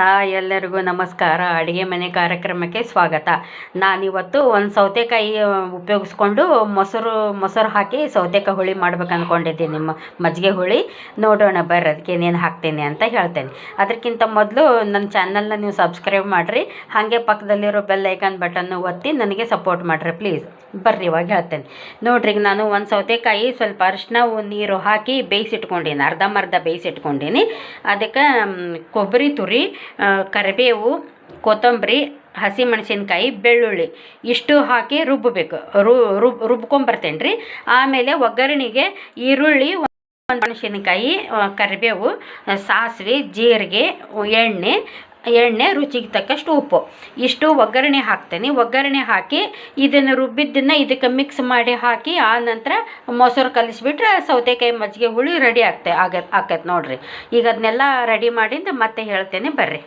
Hi ಎಲ್ಲರಿಗೂ ನಮಸ್ಕಾರ. ಅಡುಗೆ ಮನೆ ಕಾರ್ಯಕ್ರಮಕ್ಕೆ ಸ್ವಾಗತ. ನಾನಿವತ್ತು ಒಂದು ಸೌತೆಕಾಯಿ ಉಪಯೋಗಿಸ್ಕೊಂಡು ಮೊಸರು ಮೊಸರು ಹಾಕಿ ಸೌತೆಕಾಯಿ ಹುಳಿ ಮಾಡ್ಬೇಕು ಅಂದ್ಕೊಂಡಿದ್ದೀನಿ ನಿಮ್ಮ ಮಜ್ಜಿಗೆ ಹುಳಿ. ನೋಡೋಣ, ಬರ್ರಿ. ಅದಕ್ಕೆ ಏನೇನು ಹಾಕ್ತೀನಿ ಅಂತ ಹೇಳ್ತೇನೆ. ಅದಕ್ಕಿಂತ ಮೊದಲು ನನ್ನ ಚಾನಲ್ನ ನೀವು ಸಬ್ಸ್ಕ್ರೈಬ್ ಮಾಡಿರಿ. ಹಾಗೆ ಪಕ್ಕದಲ್ಲಿರೋ ಬೆಲ್ ಐಕಾನ್ ಬಟನ್ನು ಒತ್ತಿ ನನಗೆ ಸಪೋರ್ಟ್ ಮಾಡಿರಿ ಪ್ಲೀಸ್ ಬರ್ರಿ, ಇವಾಗ ಹೇಳ್ತೇನೆ. ನೋಡ್ರಿ ನಾನು ಒಂದು ಸೌತೆಕಾಯಿ ಸ್ವಲ್ಪ ಅರಿಶಿನ ನೀರು ಹಾಕಿ ಬೇಯಿಸಿಟ್ಕೊಂಡಿನಿ. ಅರ್ಧಂಬರ್ಧ ಬೇಯಿಸಿಟ್ಕೊಂಡೀನಿ. ಅದಕ್ಕೆ ಕೊಬ್ಬರಿ ತುರಿ ಕರಿಬೇವು, ಕೊತ್ತಂಬರಿ, ಹಸಿಮೆಣಸಿನ್ಕಾಯಿ, ಬೆಳ್ಳುಳ್ಳಿ ಇಷ್ಟು ಹಾಕಿ ರುಬ್ಬಬೇಕು ರುಬ್ಕೊಂಬರ್ತೇನೆ ರೀ ಆಮೇಲೆ ಒಗ್ಗರಣೆಗೆ ಈರುಳ್ಳಿ ಒಂದು ಮೆಣಸಿನಕಾಯಿ ಕರಿಬೇವು, ಸಾಸಿವೆ, ಜೀರಿಗೆ, ಎಣ್ಣೆ ಎಣ್ಣೆ ರುಚಿಗೆ ತಕ್ಕಷ್ಟು ಉಪ್ಪು. ಇಷ್ಟು ಒಗ್ಗರಣೆ ಹಾಕ್ತೇನೆ. ಒಗ್ಗರಣೆ ಹಾಕಿ ಇದನ್ನು ರುಬ್ಬಿದ್ದನ್ನು ಇದಕ್ಕೆ ಮಿಕ್ಸ್ ಮಾಡಿ ಹಾಕಿ ಆ ನಂತರ ಮೊಸರು ಕಲಿಸಿಬಿಟ್ರೆ ಸೌತೆಕಾಯಿ ಮಜ್ಜಿಗೆ ಹುಳಿ ರೆಡಿ ಆಗ್ತೆ ಆಗ ಆಕೈತೆ ನೋಡಿರಿ. ಈಗ ಅದನ್ನೆಲ್ಲ ರೆಡಿ ಮಾಡಿದ್ದು ಮತ್ತೆ ಹೇಳ್ತೇನೆ ಬರ್ರಿ.